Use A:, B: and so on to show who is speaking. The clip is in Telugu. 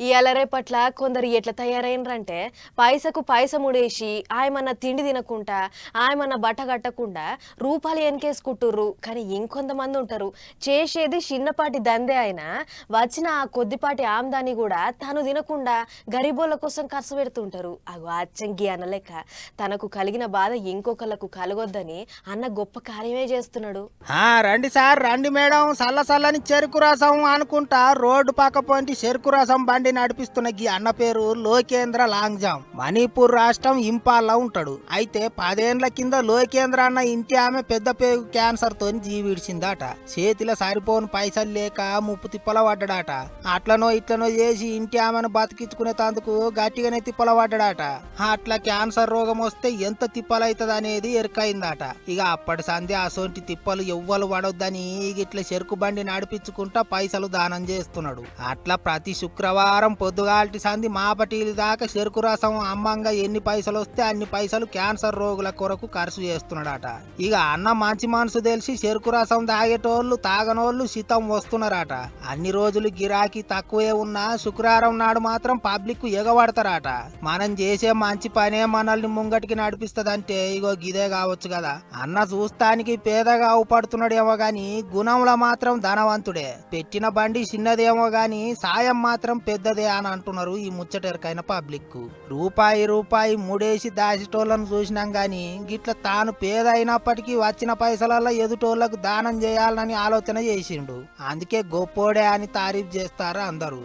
A: ఇవాళ రేపట్ల కొందరు ఎట్లా తయారైనరంటే పైసకు పైస ముడేసి ఆయమన్న తిండి తినకుండా ఆయమన్న బట్ట కట్టకుండా రూపాయలు వెనకేసుకుంటుర్రు కానీ ఇంకొంతమంది ఉంటారు. చేసేది చిన్నపాటి దందే అయినా వచ్చిన ఆ కొద్దిపాటి ఆమ్దాని కూడా తను తినకుండా గరీబోళ్ళ కోసం ఖర్చు పెడుతుంటారు. అగో అచ్చంగి అనలేక తనకు కలిగిన బాధ ఇంకొకళ్ళకు కలగొద్దని అన్న గొప్ప కార్యమే చేస్తున్నాడు.
B: ఆ రండి సార్ రండి మేడం. సల్ల సల్లని చెరుకు రసం అనుకుంటా. రోడ్డు పక్క పొంటి చెరుకు రసం బండి నడిపిస్తున్న గీ అన్న పేరు లోకేంద్ర లాంగ్జామ్. మణిపూర్ రాష్ట్రం ఇంపాల్లో ఉంటాడు. అయితే పదేండ్ల కింద లోకేంద్ర అన్న ఇంటి ఆమె పెద్ద పేగు క్యాన్సర్ తోని జీవిడిచిందట చేతిలో సరిపోని పైసలు లేక ముప్పు తిప్పల పడ్డాడట. అట్లనో ఇట్లనో చేసి ఇంటి ఆమెను బతికించుకునే తందుకు గట్టిగానే తిప్పల పడ్డాడట. అట్లా క్యాన్సర్ రోగం వస్తే ఎంత తిప్పలైతది అనేది ఎరుకైందట. ఇక అప్పటి సంధి అసోంటి తిప్పలు ఎవ్వలు పడొద్దని ఇట్లా చెరుకు బండి నడిపించుకుంటా పైసలు దానం చేస్తున్నాడు. అట్లా ప్రతి శుక్రవారం పొద్దుగాల్టి సంధి మాపటీలు దాకా చెరుకు రసం అమ్మంగా ఎన్ని పైసలు వస్తే అన్ని పైసలు క్యాన్సర్ రోగుల కొరకు ఖర్చు చేస్తున్నాడట. ఇక అన్న మంచి మనసు తెలిసి చెరుకు రసం తాగేటోళ్ళు తాగనోళ్ళు శీతం వస్తున్నారట. అన్ని రోజులు గిరాకీ తక్కువే ఉన్నా శుక్రవారం నాడు మాత్రం పబ్లిక్ ఎగబడతారట. మనం చేసే మంచి పనే మనల్ని ముంగటికి నడిపిస్తదంటే ఇగో గిదే కావచ్చు కదా. అన్న చూస్తానికి పేదగా అవుపడుతున్నాడేమో గాని గుణంలో మాత్రం ధనవంతుడే. పెట్టిన బండి చిన్నదేమో గాని సాయం మాత్రం పెద్ద పెద్దదే అని అంటున్నారు ఈ ముచ్చటెరకైన పబ్లిక్. రూపాయి రూపాయి మూడేసి దాసిటోళ్ళను చూసినాం గాని గిట్ల తాను పేద అయినప్పటికీ వచ్చిన పైసలల్లో ఎదుటోళ్ళకు దానం చేయాలని ఆలోచన చేసిండు. అందుకే గొప్పోడే అని తారీఫ్ చేస్తారు అందరూ.